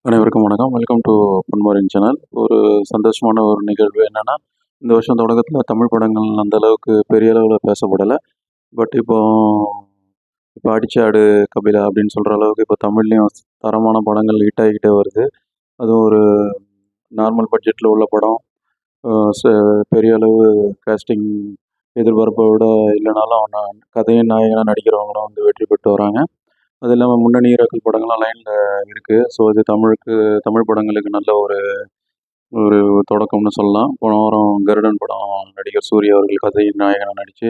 அனைவருக்கும் வணக்கம். Welcome to பொன்மாரின் channel ஒரு சந்தோஷமான ஒரு நிகழ்வு என்னென்னா இந்த வருஷம் தொடக்கத்தில் தமிழ் படங்கள் அந்த அளவுக்கு பெரிய அளவில் பேசப்படலை. பட் இப்போ இப்போ அடிச்சாடு கபிலா அப்படின்னு சொல்கிற அளவுக்கு இப்போ தமிழ்லேயும் தரமான படங்கள் ஹிட் ஆகிக்கிட்டே வருது. அதுவும் ஒரு நார்மல் பட்ஜெட்டில் உள்ள படம். ச- பெரிய அளவு காஸ்டிங் எதிர்பார்ப்பை விட இல்லைனாலும் அவன கதையின் நாயகனாக நடிக்கிறவங்களும் வந்து வெற்றி பெற்று வராங்க. அது இல்லாமல் முன்னணி ஹீரோக்கள் படங்கள்லாம் லைனில் இருக்குது ஸோ இது தமிழுக்கு தமிழ் படங்களுக்கு நல்ல ஒரு ஒரு தொடக்கம்னு சொல்லலாம். போன வாரம் கருடன் படம் நடிகர் சூர்யா அவர்கள் கதை நாயகனாக நடித்து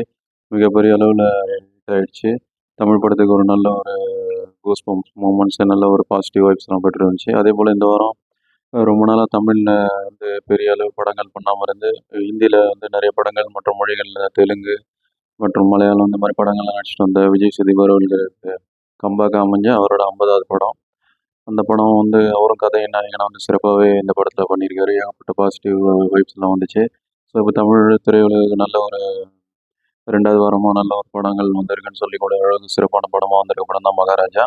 மிகப்பெரிய அளவில் ஹிட் ஆயிடுச்சு. தமிழ் படத்துக்கு ஒரு நல்ல ஒரு கூஸ் பம்ப்ஸ் மூமெண்ட்ஸ் நல்ல ஒரு பாசிட்டிவ் வைப்ஸ்லாம் பெற்று இருந்துச்சு அதே போல் இந்த வாரம் ரொம்ப நாளாக தமிழில் வந்து பெரிய அளவு படங்கள் பண்ணாமல் இருந்து ஹிந்தியில் வந்து நிறைய படங்கள் மற்ற மொழிகளில் தெலுங்கு மற்றும் மலையாளம் இந்த மாதிரி படங்கள்லாம் நடிச்சிட்டு வந்த விஜய் சேதுபதி அவர்களுக்கு கம்பாக அமைஞ்ச அவரோட ஐம்பதாவது படம். அந்த படம் வந்து அவரும் கதை என்ன வந்து சிறப்பாகவே இந்த படத்தில் பண்ணியிருக்காரு. ஏகப்பட்ட பாசிட்டிவ் வைப்ஸ்லாம் வந்துச்சு. ஸோ இப்போ தமிழ் திரையுலகு நல்ல ஒரு ரெண்டாவது வாரமாக நல்ல ஒரு படங்கள் வந்திருக்குன்னு சொல்லி கூட அளவுக்கு சிறப்பான படமாக வந்திருக்க படம் தான் மகாராஜா.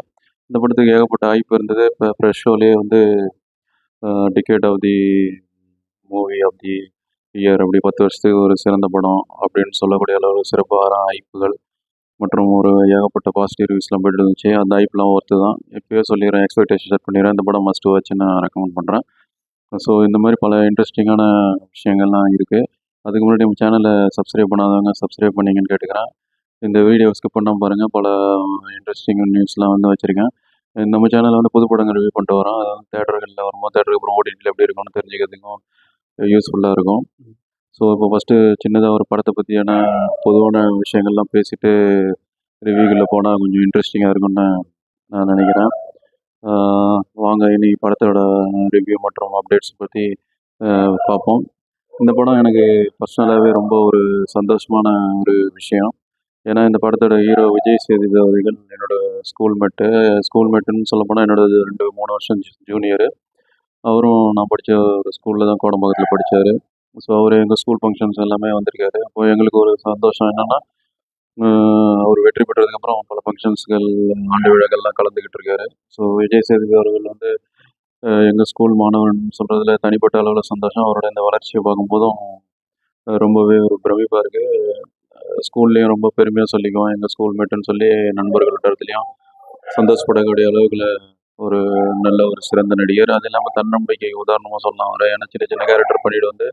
இந்த படத்துக்கு ஏகப்பட்ட வாய்ப்பு இருந்தது. இப்போ ஃப்ரெஷ் ஷோலேயே வந்து ticket of the movie of the year அப்படி பத்து வருஷத்துக்கு ஒரு சிறந்த படம் அப்படின்னு சொல்லக்கூடிய அளவு சிறப்பான வாய்ப்புகள் மற்றும் ஒரு ஏகப்பட்ட பாசிட்டிவ் ரிவ்யூஸ்லாம் போயிட்டு இருந்துச்சு. அந்த ஐப்பெலாம் ஒர்த்து தான் இப்போயே சொல்லிடுறேன் எக்ஸ்பெக்டேஷன் செட் பண்ணிடுறேன். இந்த படம் மஸ்ட் வச்சு நான் ரெக்கமெண்ட் பண்ணுறேன் ஸோ இந்த மாதிரி பல இன்ட்ரெஸ்டிங்கான விஷயங்கள்லாம் இருக்குது அதுக்கு முன்னாடி நம்ம சேனலை சப்ஸ்கிரைப் பண்ணாதவங்க சப்ஸ்கிரைப் பண்ணிங்கன்னு கேட்டுக்கிறேன். இந்த வீடியோ ஸ்கிப் பண்ணாமல் பாருங்கள் பல இன்ட்ரெஸ்டிங் நியூஸ்லாம் வந்து வச்சுருக்கேன். நம்ம சேனலில் வந்து புது படங்கள் ரிவ்யூ பண்ணிட்டு வரோம். அதாவது தேட்டர்களில் வரும்போது தேட்டருக்கு அப்புறம் ஓடிடியில் எப்படி இருக்கும்னு தெரிஞ்சுக்கிறதுக்கும் யூஸ்ஃபுல்லாக இருக்கும். ஸோ இப்போ ஃபஸ்ட்டு சின்னதாக ஒரு படத்தை பற்றியான பொதுவான விஷயங்கள்லாம் பேசிட்டு ரிவ்யூகளில் போனால் கொஞ்சம் இன்ட்ரெஸ்டிங்காக இருக்கும்னு நான் நினைக்கிறேன். வாங்க இனி படத்தோட ரிவ்யூ மற்றும் அப்டேட்ஸ் பற்றி பார்ப்போம். இந்த படம் எனக்கு பர்சனலாகவே ரொம்ப ஒரு சந்தோஷமான ஒரு விஷயம். ஏன்னா இந்த படத்தோட ஹீரோ விஜய் சேதுபதி அவர்கள் என்னோட ஸ்கூல் மேட்டு ஸ்கூல் மேட்டுன்னு என்னோட ரெண்டு மூணு வருஷம் ஜூனியரு அவரும் நான் படித்த ஒரு ஸ்கூலில் தான் கோடம்பாக்கத்தில் படித்தார் ஸோ அவர் எங்கள் ஸ்கூல் ஃபங்க்ஷன்ஸ் எல்லாமே வந்திருக்காரு. அப்போ எங்களுக்கு ஒரு சந்தோஷம் என்னென்னா அவர் வெற்றி பெற்றதுக்கப்புறம் பல ஃபங்க்ஷன்ஸ்கள் ஆண்டு விழாக்கள்லாம் கலந்துக்கிட்டு இருக்காரு. ஸோ விஜய் சேதுபதி அவர்கள் வந்து எங்கள் ஸ்கூல் மாணவன் சொல்கிறதுல தனிப்பட்ட அளவில் சந்தோஷம். அவரோட இந்த வளர்ச்சியை பார்க்கும்போதும் ரொம்பவே ஒரு பிரமிப்பாக இருக்குது ஸ்கூல்லேயும் ரொம்ப பெருமையாக சொல்லிக்குவோம் எங்கள் ஸ்கூல் மேட்டுன்னு சொல்லி நண்பர்களோட இடத்துலையும் சந்தோஷப்படக்கூடிய அளவுக்குள்ள ஒரு நல்ல ஒரு சிறந்த நடிகர். அது இல்லாமல் தன்னம்பிக்கை உதாரணமாக சொல்லலாம். அவர் ஏன்னா சின்ன சின்ன கேரக்டர் பண்ணிட்டு வந்து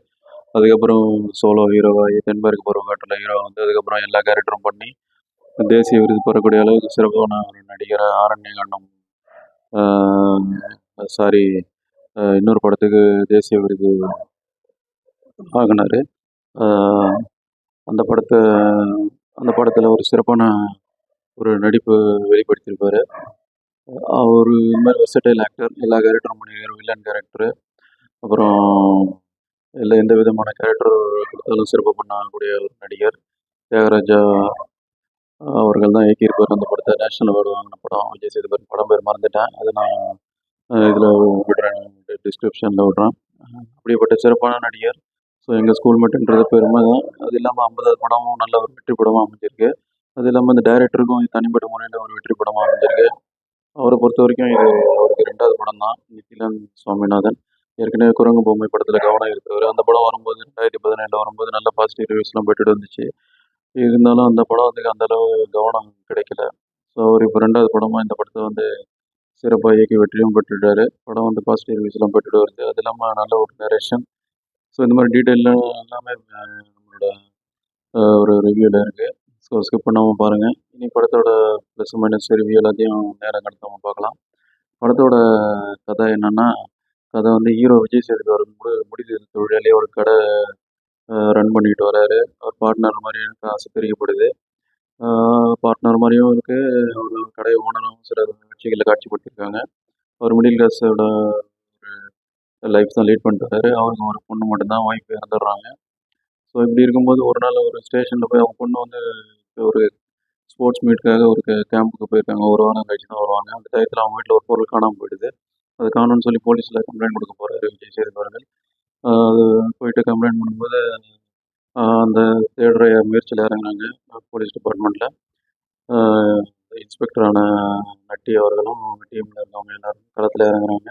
அதுக்கப்புறம் சோலோ ஹீரோவாகி தென்பெருக்கு பருவக்காட்டில் ஹீரோ வந்து அதுக்கப்புறம் எல்லா கேரக்டரும் பண்ணி தேசிய விருது பெறக்கூடிய அளவுக்கு சிறப்பான ஒரு நடிகராக ஆரண்ய காண்டம் சாரி இன்னொரு படத்துக்கு தேசிய விருது ஆகினார் அந்த படத்தை அந்த படத்தில் ஒரு சிறப்பான ஒரு நடிப்பு வெளிப்படுத்தியிருப்பார் அவர் இந்த மாதிரி வெர்சடைல் ஆக்டர் எல்லா கேரக்டரும் பண்ணியிருக்கார் வில்லன் கேரக்டரு அப்புறம் இல்லை எந்த விதமான கேரக்டர் கொடுத்தாலும் சிறப்பு பண்ணக்கூடிய ஒரு நடிகர். தியாகராஜா அவர்கள் தான் இயக்கியிருப்பார். அந்த படத்தை நேஷனல் அவார்டு வாங்கின படம். விஜய் சேதுபதி படம் பேர் மறந்துட்டேன். அது நான் இதில் விடுறேன். டிஸ்கிரிப்ஷனில் விடுறேன். அப்படிப்பட்ட சிறப்பான நடிகர். ஸோ எங்கள் ஸ்கூல் மட்டுன்றது பெருமை தான் அது இல்லாமல் ஐம்பதாவது படமும் நல்ல ஒரு வெற்றி படமாக அமைஞ்சிருக்கு. அது இல்லாமல் இந்த டைரக்டருக்கும் தனிப்பட்ட முறையில் ஒரு வெற்றி படமாக அமைஞ்சிருக்கு. அவரை பொறுத்த வரைக்கும் இது அவருக்கு ரெண்டாவது படம் தான் நித்திலன் சுவாமிநாதன். ஏற்கனவே குரங்கு பொம்மை படத்தில் கவனம் இருக்கிறவர் அந்த படம் வரும்போது ரெண்டாயிரத்தி பதினேழில் வரும்போது நல்ல பாசிட்டிவ் ரிவ்யூஸ்லாம் போயிட்டு வந்துச்சு. இருந்தாலும் அந்த படம் அந்த அளவு கவனம் கிடைக்கல. ஸோ அவர் இப்போ ரெண்டாவது படமாக இந்த படத்தை வந்து சிறப்பாக இயக்கி வெற்றியும் பெற்றுட்டாரு. படம் வந்து பாசிட்டிவ் ரிவ்யூஸ்லாம் பெற்றுட்டு வருது. அது இல்லாமல் நல்ல ஒரு நரேஷன் ஸோ இந்த மாதிரி டீட்டெயிலாம் எல்லாமே நம்மளோட ஒரு ரிவ்யூவில் இருக்குது ஸோ ஸ்கிப் பண்ணாமல் பாருங்கள் இனி படத்தோட ப்ளஸ் மைனஸ் ரிவ்யூ எல்லாத்தையும் நேரம் கடத்தாமல் பார்க்கலாம். படத்தோட கதை என்னென்னா கதை வந்து ஹீரோ விஜய் சேதுக்கு அவர் முடி முடிவு தொழிலாளி ஒரு கடை ரன் பண்ணிட்டு வராரு. அவர் பார்ட்னர் மாதிரி எனக்கு ஆசை பிரிக்கப்படுது பார்ட்னர் மாதிரியும் இருக்குது ஒரு கடை ஓனரும் சில காட்சிகளில் காட்சிப்பட்டிருக்காங்க அவர் மிடில் கிளாஸோட ஒரு லைஃப் தான் லீட் பண்ணிட்டு வராரு. அவருக்கு ஒரு பொண்ணு மட்டும்தான் வாய்ப்பு இறந்துடுறாங்க. ஸோ இப்படி இருக்கும்போது ஒரு நாள் ஒரு ஸ்டேஷனில் போய் அவங்க பொண்ணு வந்து ஒரு ஸ்போர்ட்ஸ் மீட்டுக்காக ஒரு கேம்புக்கு போயிருக்காங்க. ஒரு வாரம் கழிச்சு தான் வருவாங்க. அந்த டயத்தில் அவங்க வீட்டில் ஒரு பொருள் காணாமல் போயிடுது. அது காணும்னு சொல்லி போலீஸில் கம்ப்ளைண்ட் கொடுக்க போகிறாரு விஜய் சேதுபதி அது போயிட்டு கம்ப்ளைண்ட் பண்ணும்போது அந்த தேடுற முயற்சியில் இறங்குனாங்க போலீஸ் டிபார்ட்மெண்ட்டில் இன்ஸ்பெக்டரான நட்டி அவர்களும் அவங்க டீமில் இருந்தவங்க எல்லாரும் களத்தில் இறங்குறாங்க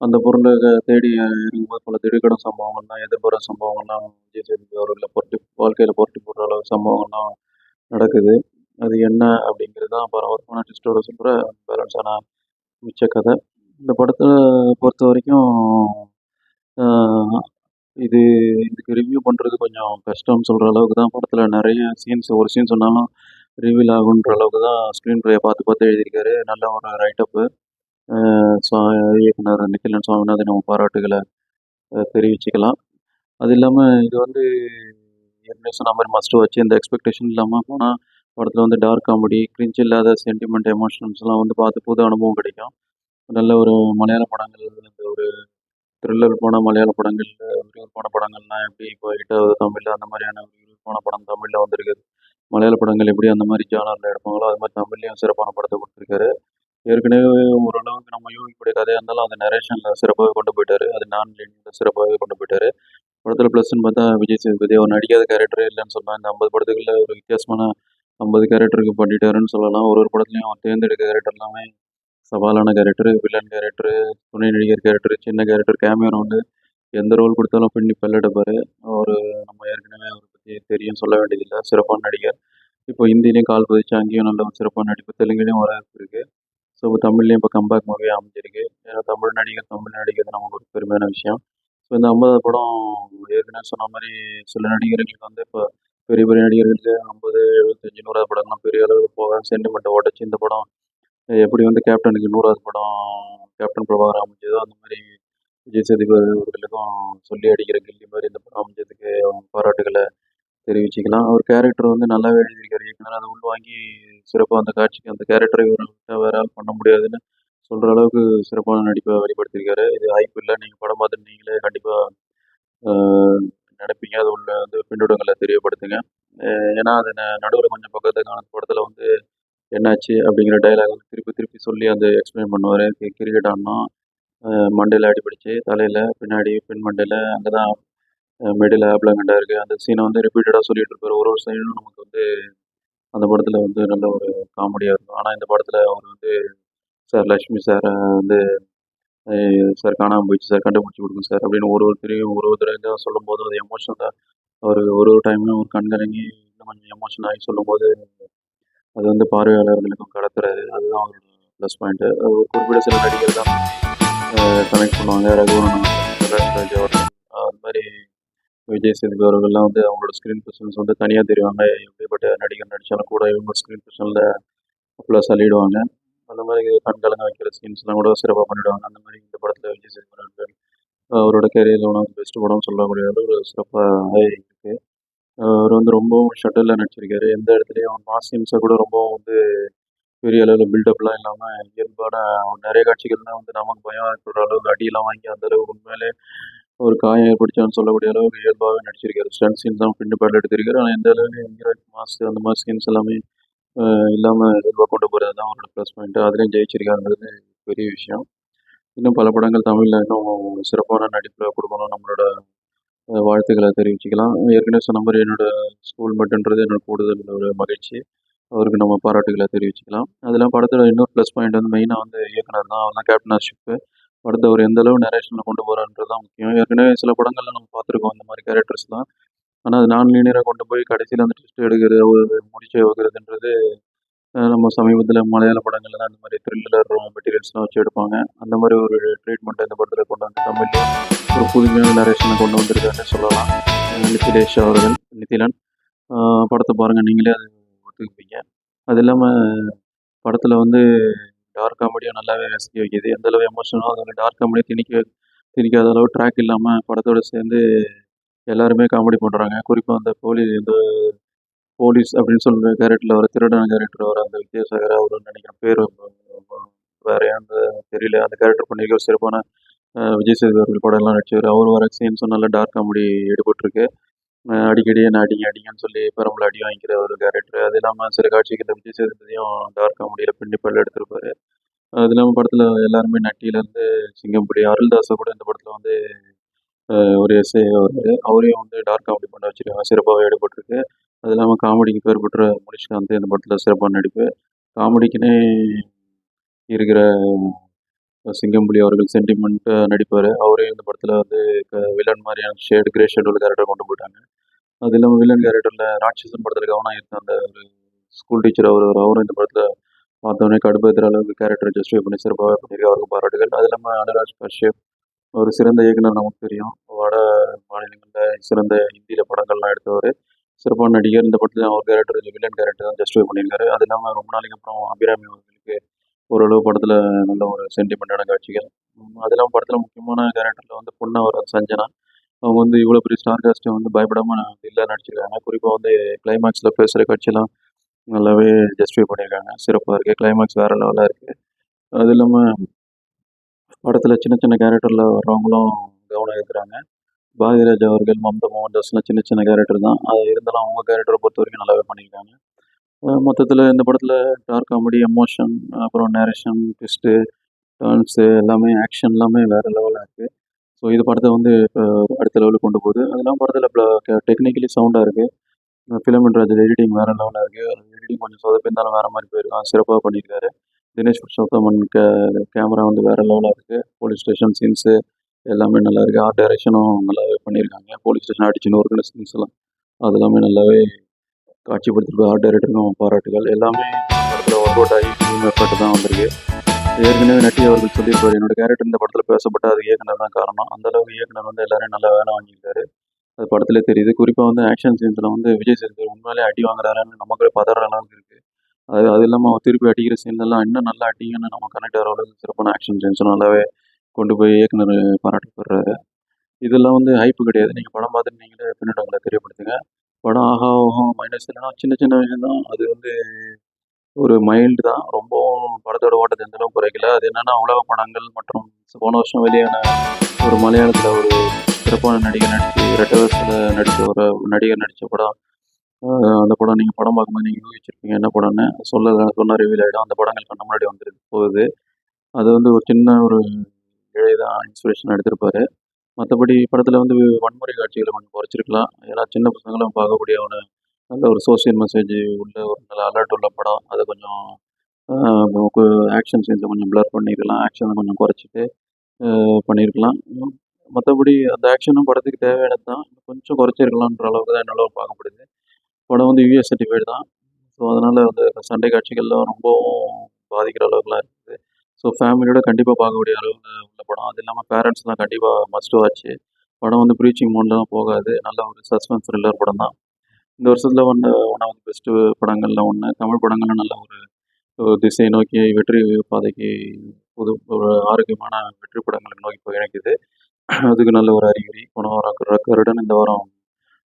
அந்த பொருளை தேடி இறங்கும்போது பல திடுக்கடும் சம்பவங்கள்லாம் எதிர்பார சம்பவங்கள்லாம் விஜய் சேதுபதி அவர்களில் புரட்டி வாழ்க்கையில் புரட்டி போடுற அளவு சம்பவங்கள்லாம் நடக்குது அது என்ன அப்படிங்கிறது தான் பரபரப்பான டிஸ்டோட சொல்கிற பேலன்ஸான மிச்ச கதை இந்த படத்தை பொறுத்த வரைக்கும் இது இதுக்கு ரிவ்யூ பண்ணுறது கொஞ்சம் கஷ்டம்னு சொல்கிற அளவுக்கு தான் படத்தில் நிறைய சீன்ஸ் ஒரு சீன் சொன்னாலும் ரிவீல் ஆகுன்ற அளவுக்கு தான் ஸ்க்ரீன் ப்ளே பார்த்து பார்த்து எழுதியிருக்காரு. நல்ல ஒரு ரைட்டப்பு இயக்குனர் நிக்கிலன் சுவாமிநாதன் நம்ம பாராட்டுகளை தெரிவிச்சுக்கலாம். அது இல்லாமல் இது வந்து ஏற்கனவே சொன்ன மாதிரி மஸ்ட் வச்சு இந்த எக்ஸ்பெக்டேஷன் இல்லாமல் போனால் படத்தில் வந்து டார்க் காமெடி கிரிஞ்ச் இல்லாத சென்டிமெண்ட் எமோஷன்ஸ்லாம் வந்து பார்த்து புது அனுபவம் கிடைக்கும். நல்ல ஒரு மலையாள படங்கள் இந்த ஒரு த்ரில்லர் போன மலையாள படங்கள் விறுவிறுப்பான படங்கள்லாம் எப்படி இப்போ ஹிட் ஆகுது தமிழில் அந்த மாதிரியான ஒரு விறுவிறுப்பான படம் தமிழில் வந்திருக்குது மலையாள படங்கள் எப்படி அந்த மாதிரி ஜானரில் எடுப்பாங்களோ அது மாதிரி தமிழ்லேயும் சிறப்பான படத்தை கொடுத்துருக்காரு. ஏற்கனவே ஓரளவுக்கு நம்ம யூகிக்கூடிய கதையாக இருந்தாலும் அந்த நரேஷனில் சிறப்பாகவே கொண்டு போயிட்டாரு. அது நான் லீனியில் சிறப்பாகவே கொண்டு போயிட்டாரு. படத்தில் ப்ளஸ்ன்னு பார்த்தா விஜய் சேதுபதி அவர் நடிக்காத கேரக்டரே இல்லைன்னு சொல்லலாம் இந்த ஐம்பது படத்துக்குள்ள ஒரு வித்தியாசமான ஐம்பது கேரக்டருக்கு பண்ணிட்டாருன்னு சொல்லலாம். ஒரு ஒரு படத்துலையும் அவர் தேர்ந்தெடுக்க கேரக்டர் எல்லாமே சவாலான கேரக்டர் வில்லன் கேரக்டர் துணை நடிகர் கேரக்டர் சின்ன கேரக்டர் கேமியோ வந்து எந்த ரோல் கொடுத்தாலும் பின்னி பல்லெடுப்பார். அவர் நம்ம ஏற்கனவே அவரை பற்றி தெரியும் சொல்ல வேண்டியதில்லை. சிறப்பான நடிகர். இப்போ ஹிந்திலையும் கால் பதிச்சு அங்கேயும் நல்ல ஒரு சிறப்பான நடிப்பு தெலுங்குலேயும் வர இருக்குது ஸோ இப்போ தமிழ்லேயும் இப்போ கம்பேக் மூவியாக அமைஞ்சிருக்கு ஏன்னா தமிழ் நடிகர் தமிழ் நடிகர் நமக்கு ஒரு பெருமையான விஷயம். ஸோ இந்த ஐம்பது படம் ஏற்கனவே சொன்ன மாதிரி சில நடிகர்களுக்கு வந்து இப்போ பெரிய பெரிய நடிகர்களுக்கு ஐம்பது எழுபத்தஞ்சு நூறாவது படம்லாம் பெரிய அளவுக்கு போக சென்டிமெண்ட்டை உடச்சி இந்த படம் எப்படி வந்து கேப்டனுக்கு நூறாவது படம் கேப்டன் பிரபாகர் அமைஞ்சதோ அந்த மாதிரி விஜய் சேதுபதி அவர்களுக்கும் சொல்லி அடிக்கிற கில்லி மாதிரி இந்த படம் அமைஞ்சதுக்கு அவன் பாராட்டுகளை தெரிவிச்சுக்கலாம். அவர் கேரக்டர் வந்து நல்லாவே எழுதியிருக்காரு. இயக்குனர் அதை உள்வாங்கி சிறப்பாக அந்த காட்சிக்கு அந்த கேரக்டரை இவர்கிட்ட வேற ஆள் பண்ண முடியாதுன்னு சொல்கிற அளவுக்கு சிறப்பான நடிப்பை வெளிப்படுத்தியிருக்காரு. இது வாய்ப்பு இல்லை. நீங்கள் படம் பார்த்து நீங்களே கண்டிப்பாக நினைப்பீங்க அது உள்ள வந்து பின்னூட்டங்களை தெரியப்படுத்துங்க. ஏன்னா அது நடுவில் கொஞ்சம் பக்கத்து காண படத்தில் வந்து என்னாச்சு அப்படிங்கிற டைலாக் வந்து திருப்பி திருப்பி சொல்லி அந்த எக்ஸ்பிளைன் பண்ணுவார். கிரிக்கெட் ஆடினோம் மண்டையில் அடிபிடிச்சு தலையில் பின்னாடி பின் மண்டையில் அங்கே தான் மிடில் ஆப்லங்கண்டா இருக்குது அந்த சீனை வந்து ரிப்பீட்டடாக சொல்லிட்டு இருப்பார். ஒரு ஒரு சைனும் நமக்கு வந்து அந்த படத்தில் வந்து நல்ல ஒரு காமெடியாக இருக்கும். ஆனால் இந்த படத்தில் அவர் வந்து சார் லக்ஷ்மி சார் வந்து சார் காணாமல் போயிடுச்சு சார் கண்டுபிடிச்சி கொடுங்க சார் அப்படின்னு ஒரு ஒருத்தரையும் ஒரு ஒருத்தரையும் சொல்லும்போது சொல்லும் போது அது அவர் ஒரு ஒரு டைம்லையும் ஒரு கண்கறங்கி இன்னும் கொஞ்சம் எமோஷன் ஆகி சொல்லும்போது அது வந்து பார்வையாளர்களுக்கும் கடத்துறது அதுதான் அவங்களோட ப்ளஸ் பாயிண்ட்டு ஒரு குறிப்பிட்ட சில நடிகர் தான் கனெக்ட் பண்ணுவாங்க. ரகுவரன் ராஜ் அவர்கள் அது மாதிரி விஜய் சேதுபதி அவர்கள்லாம் வந்து அவங்களோட ஸ்க்ரீன் ப்ரெசன்ஸ் வந்து தனியாக தெரிவாங்க. எப்படிப்பட்ட நடிகர் நடித்தாலும் கூட இவங்க ஸ்க்ரீன் ப்ரெசனில் ப்ளஸ் அள்ளிடுவாங்க அந்த மாதிரி கண் கலங்க வைக்கிற சீன்ஸ்லாம் கூட சிறப்பாக பண்ணிடுவாங்க. அந்த மாதிரி இந்த படத்தில் விஜய் சேதுபதி அவர்கள் அவரோட கேரியரில் ஒன்று பெஸ்ட் படம் சொல்லக்கூடிய அளவு சிறப்பாக இருக்குது அவர் வந்து ரொம்பவும் ஷட்டிலில் நடிச்சிருக்காரு. எந்த இடத்துலையும் மாஸ் சீன்ஸை கூட ரொம்பவும் வந்து பெரிய அளவில் பில்டப்லாம் இல்லாமல் இயல்பான நிறைய காட்சிகள்லாம் வந்து நமக்கு பயம் ஏற்படுற அளவுக்கு அடியெல்லாம் வாங்கி அந்த அளவுக்கு உண்மையிலே ஒரு காயம் ஏற்படுச்சான்னு சொல்லக்கூடிய அளவுக்கு இயல்பாகவே நடிச்சிருக்காரு. ஸ்டன் சீன்ஸ் தான் பின்னு பாடல் எடுத்திருக்காரு. ஆனால் எந்த அளவுக்கு ஹீரோ மாஸ் அந்த மாதிரி சீன்ஸ் எல்லாமே இல்லாமல் இயல்பாக கொண்டு போகிறது தான் அவரோட ப்ளஸ் பாயிண்ட்டு அதுலேயும் ஜெயிச்சிருக்காங்கிறது பெரிய விஷயம். இன்னும் பல படங்கள் தமிழில் இன்னும் சிறப்பான நடிப்பில் கொடுக்கணும் நம்மளோட வாழ்த்துக்களை தெரிவிச்சுக்கலாம். ஏற்கனவே சொன்ன மாதிரி என்னோட ஸ்கூல் மட்டுன்றது என்னோட கூடுதல் ஒரு மகிழ்ச்சி. அவருக்கு நம்ம பாராட்டுகளை தெரிவிச்சுக்கலாம். அதெல்லாம் படத்தில் இன்னொரு ப்ளஸ் பாயிண்ட் வந்து மெயினாக வந்து இயக்குனர் தான். அவர் தான் கேப்டனர்ஷிப்பு படத்தை அவர் எந்த அளவு நரேஷனில் கொண்டு போகிறான்றது தான் முக்கியம். ஏற்கனவே சில படங்களில் நம்ம பார்த்துருக்கோம். அந்த மாதிரி கேரக்டர்ஸ் தான். ஆனால் அது நான் லீனியராக கொண்டு போய் கடைசியில் அந்த ட்விஸ்ட் எடுக்கிறது ஒரு முடிச்சு வைக்கிறதுன்றது நம்ம சமீபத்தில் மலையாள படங்கள் அந்த இந்த மாதிரி த்ரில்லர் மெட்டீரியல்ஸ்லாம் வச்சு எடுப்பாங்க. அந்த மாதிரி ஒரு ட்ரீட்மெண்ட் இந்த படத்தில் கொண்டு வந்து தமிழில் ஒரு புதுமையான நரேஷனை கொண்டு வந்திருக்காருன்னு சொல்லலாம். நிதிலேஷ் அவர்கள் நிதிலன் படத்தை பாருங்கள் நீங்களே அது ஒத்துக்குப்பீங்க அது இல்லாமல் படத்தில் வந்து டார்க் காமெடியும் நல்லாவே ரசிக்க வைக்கிது. எந்த அளவு எமோஷனோ அதில் டார்க் காமெடி திணிக்க திணிக்காத அளவு ட்ராக் இல்லாமல் படத்தோடு சேர்ந்து எல்லாருமே காமெடி பண்ணுறாங்க குறிப்பாக அந்த போலி இந்த போலீஸ் அப்படின்னு சொல்கிற கேரக்டரில் வர திருடன கேரக்டர் வர அந்த வித்யாசாகர் அவர் நினைக்கிறேன் பேர் வேற அந்த தெரியல. அந்த கேரக்டர் பண்ணியிருக்க ஒரு சிறப்பான விஜய் சேது அவர்கள் படம்லாம் நடிச்சவர். அவர் வர சீன்ஸும் நல்ல டார்க் காமெடி ஈடுபட்டிருக்கு அடிக்கடி என்ன அடிங்க அடிங்கன்னு சொல்லி பெரம்பல அடி வாங்கிக்கிற ஒரு கேரக்டர் அது இல்லாமல் சில காட்சிகள் விஜய் சேதுபதியும் டார்க் காமெடியில் பின்னி பல்ல எடுத்திருப்பாரு. அது இல்லாமல் படத்தில் எல்லாருமே நட்டியிலேருந்து சிங்கம்புடி அருள்தாஸை கூட இந்த படத்தில் வந்து ஒரு எஸ்ஐ வருது அவரையும் வந்து டார்க் காமெடி பண்ண வச்சுருக்காங்க. சிறப்பாகவே எடுபட்டிருக்கு. அது இல்லாமல் காமெடிக்கு பேர் பெற்ற முனிஷ்காந்த் இந்த படத்தில் சிறப்பாக நடிப்பு. காமெடிக்குன்னே இருக்கிற சிங்கம்புலி அவர்கள் சென்டிமெண்ட்டாக நடிப்பார். அவரே இந்த படத்தில் வந்து வில்லன் மாதிரியான ஷேடு கிரே ஷேட் கேரக்டர் கொண்டு போயிட்டாங்க. அது இல்லாமல் வில்லன் கேரக்டரில் ராட்சசன் படத்தில் கவனம் இருந்த அந்த ஒரு ஸ்கூல் டீச்சர் அவர் அவரும் இந்த படத்தில் பார்த்தோன்னே கடுப்பேற்றுற அளவுக்கு கேரக்டர் ஜஸ்டிஃபை பண்ணி சிறப்பாக பண்ணியிருக்க அவருக்கு பாராட்டுகள். அது இல்லாமல் அனுராஜ் கஷ்யப் ஒரு சிறந்த இயக்குனர் நமக்கு தெரியும். வட மாநிலங்களில் சிறந்த ஹிந்தியில் படங்கள்லாம் எடுத்தவர். சிறப்பான நடிகர். இந்த படத்தில் அவர் கேரக்டர் வில்லன் கேரக்டர் தான் ஜஸ்டிஃபை பண்ணியிருக்காரு. அது இல்லாமல் ரொம்ப நாளைக்கு அப்புறம் அபிராமி அவர்களுக்கு ஓரளவு படத்தில் நல்ல ஒரு சென்டிமெண்டான காட்சிகள். அது இல்லாமல் படத்தில் முக்கியமான கேரக்டரில் வந்து பொண்ணு அவர் சஞ்சனா. அவங்க வந்து இவ்வளோ பெரிய ஸ்டார் காஸ்ட்டை வந்து பயப்படாமல் இல்லை நடிச்சிருக்காங்க. குறிப்பாக வந்து கிளைமேக்ஸில் பேசுகிற காட்சியெல்லாம் நல்லாவே ஜஸ்டிஃபை பண்ணியிருக்காங்க. சிறப்பாக இருக்குது கிளைமேக்ஸ் வேறு லெவலாக இருக்குது அது இல்லாமல் படத்தில் சின்ன சின்ன கேரக்டரில் வர்றவங்களும் கவனம் இருக்கிறாங்க பாரதிராஜ் அவர்கள் மம்தா மோகன்தாஸ்லாம் சின்ன சின்ன கேரக்டர் தான். அது இருந்தாலும் அவங்க கேரக்டரை பொறுத்த வரைக்கும் நல்லாவே பண்ணியிருக்காங்க. மொத்தத்தில் இந்த படத்தில் டார்க் காமெடி எமோஷன் அப்புறம் நேரேஷன் ட்விஸ்ட்டு டர்ன்ஸு எல்லாமே ஆக்ஷன் எல்லாமே வேறு லெவலாக இருக்குது ஸோ இது படத்தை வந்து இப்போ அடுத்த லெவலுக்கு கொண்டு போகுது. அதெல்லாம் படத்தில் டெக்னிக்கலி சவுண்டாக இருக்குது ஃபிலிம்ன்றது எடிட்டிங் வேறு லெவலாக இருக்குது எடிட்டிங் கொஞ்சம் சொதப்பிருந்தாலும் வேறு மாதிரி போயிருக்கான் சிறப்பாக பண்ணியிருக்காரு. தினேஷ் புருஷோத்தமன் கே கேமரா வந்து வேறு லெவலாக இருக்குது போலீஸ் ஸ்டேஷன் சீன்ஸு எல்லாமே நல்லா இருக்குது ஆர்ட் டைரக்ஷனும் நல்லாவே பண்ணியிருக்காங்க. போலீஸ் ஸ்டேஷன் அடிச்சு ஒரு சீன்ஸ் எல்லாம். அது எல்லாமே நல்லாவே காட்சிப்படுத்திருக்க. ஆர்ட் டைரக்டருக்கும் பாராட்டுகள். எல்லாமே படத்தில் ஒர்க் அவுட் ஆகி டீம் எஃபர்ட் தான் வந்திருக்கு. ஏற்கனவே நட்டி அவர்கள் சொல்லியிருப்பார். என்னோட கேரக்டர் இந்த படத்தில் பேசப்பட்ட அது இயக்குனர் தான் காரணம். அந்தளவுக்கு இயக்குனர் வந்து எல்லாரையும் நல்லா வேலை வாங்கியிருக்காரு. அது படத்திலே தெரியுது. குறிப்பாக வந்து ஆக்ஷன் சீன்ஸில் வந்து விஜய் சேதுபதி உண்மையிலே அடி வாங்குறாருன்னு நமக்கு பதற அளவுக்கு இருக்குது அது அது இல்லாமல் அவன் திருப்பி அடிக்கிற சீன்லாம் இன்னும் நல்லா அடிங்கன்னு நம்ம கனெக்ட் ஆகிற அளவுக்கு சிறப்பான ஆக்ஷன் சீன்ஸும் நல்லாவே கொண்டு போய் இயக்குனர் பாராட்டப்படுறாரு. இதெல்லாம் வந்து ஹைப்பு கிடையாது. நீங்கள் படம் பார்த்துட்டு நீங்களே உங்களை தெரியப்படுத்துங்க. படம் ஆகா ஆகும் மைனஸ் இல்லைன்னா சின்ன சின்ன விஷயம் தான் அது வந்து ஒரு மைல்டு தான். ரொம்பவும் படத்தோட ஓட்டத்தை எந்த அளவுக்கு குறைக்கல. அது என்னென்னா உலக படங்கள் மற்றும் போன வருஷம் வெளியான ஒரு மலையாளத்தில் ஒரு சிறப்பான நடிகர் நடித்து ரெட்டவர்ஸில் வருஷத்தில் நடித்த ஒரு நடிகர் நடித்த படம். அந்த படம் நீங்கள் படம் பார்க்கும்போது நீங்கள் யூகிச்சிருப்பீங்க. என்ன படம்னு? சொல்ல சொன்ன ரிவீல் ஆகிடும் அந்த படங்கள் கண்ண முன்னாடி வந்துருக்கு போகுது. அது வந்து ஒரு சின்ன ஒரு இழை தான். இன்ஸ்பிரேஷன் எடுத்திருப்பார். மற்றபடி படத்தில் வந்து வன்முறை காட்சிகளை கொஞ்சம் குறைச்சிருக்கலாம். ஏன்னா சின்ன பசங்களும் பார்க்கக்கூடிய ஒரு நல்ல ஒரு சோசியல் மெசேஜ் உள்ள ஒரு நல்ல அலர்ட் உள்ள படம். அதை கொஞ்சம் ஆக்ஷன் சீன்ஸை கொஞ்சம் ப்ளர் பண்ணியிருக்கலாம் ஆக்ஷனை கொஞ்சம் குறைச்சிட்டு பண்ணியிருக்கலாம் மற்றபடி அந்த ஆக்ஷனும் படத்துக்கு தேவையானது தான் கொஞ்சம் குறைச்சிருக்கலான்ற அளவுக்கு தான் என்னால் பார்க்கப்படுது. படம் வந்து யூஎஸ் சர்டிஃபைடு தான். ஸோ அதனால் வந்து சண்டை காட்சிகள்லாம் ரொம்பவும் பாதிக்கிற அளவுக்குலாம் இருக்குது. ஸோ ஃபேமிலியோட கண்டிப்பாக பார்க்கக்கூடிய அளவுக்கு உள்ள படம். அது இல்லாமல் பேரண்ட்ஸ்லாம் கண்டிப்பாக மஸ்ட் வாட்ச் படம் வந்து ப்ரீச்சிங் மோடில் போகாது. நல்ல ஒரு சஸ்பென்ஸ் த்ரில்லர் படம் தான். இந்த வருஷத்தில் ஒன்று ஒன் ஆஃப் பெஸ்ட்டு படங்களில் ஒன்று தமிழ் படங்களில் நல்ல ஒரு திசை நோக்கி வெற்றி பாதைக்கு புது ஒரு ஆரோக்கியமான வெற்றி படங்களை நோக்கி பயணிக்குது. அதுக்கு நல்ல ஒரு அறிகுறி. போன வாரம் கருடன் இந்த வாரம்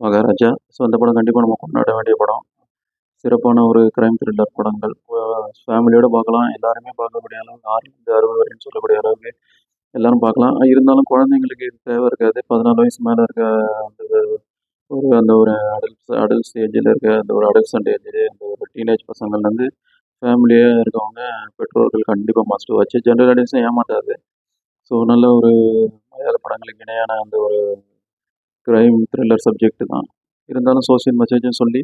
மகாராஜா. ஸோ அந்த படம் கண்டிப்பாக நம்ம கொண்டாட வேண்டிய படம். சிறப்பான ஒரு கிரைம் த்ரில்லர் படங்கள். ஃபேமிலியோடு பார்க்கலாம். எல்லாருமே பார்க்கக்கூடிய அளவுக்கு ஆறுலேருந்து அறுபது வரைன்னு சொல்லக்கூடிய அளவுக்கு எல்லாரும் பார்க்கலாம். இருந்தாலும் குழந்தைங்களுக்கு இது தேவை இருக்காது. பதினாலு வயசு மேலே இருக்க அந்த ஒரு அந்த ஒரு அடல்ட்ஸ் அடல்ட் ஏஜில் இருக்க அந்த ஒரு அடல்சன்ட் ஏஜில் அந்த ஒரு டீனேஜ் பசங்கள்லேருந்து ஃபேமிலியாக இருக்கவங்க பெற்றோர்கள் கண்டிப்பாக மஸ்ட் வச்சு ஜென்ரல் ஆடியன்ஸும் ஏமாட்டாது ஸோ நல்ல ஒரு மலையாள படங்களுக்கு இணையான அந்த ஒரு கிரைம் த்ரில்லர் சப்ஜெக்ட் தான். இருந்தாலும் சோசியல் மெசேஜும் சொல்லி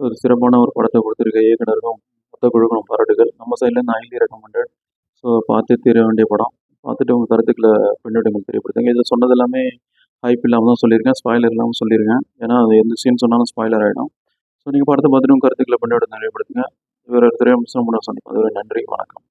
ஒரு சிறப்பான ஒரு படத்தை கொடுத்துருக்க. இயக்குனருக்கும் மொத்த குழுக்கும் பாராட்டுகள். நம்ம சைட்லேருந்து ஹைலி ரெக்கமெண்டட் ஸோ பார்த்து தீர வேண்டிய படம். பார்த்துட்டு உங்கள் கருத்துக்களை பின்னோட்டங்கள் தெரியப்படுத்துங்க. இதில் சொன்னது எல்லாமே ஹைப் இல்லாமல் தான் சொல்லியிருக்கேன். ஸ்பாய்லர் இல்லாமல் சொல்லியிருக்கேன். ஏன்னா அது எந்த சீன் சொன்னாலும் ஸ்பாய்லர் ஆகிடும் ஸோ நீங்கள் படத்தை பார்த்துட்டு உங்கள் கருத்துக்களை பின்னோட்டம் தெரியப்படுத்துங்க. வேறு ஒரு திரையம்சம் சந்திப்போம். சொன்னீங்க அதுவரை நன்றி வணக்கம்.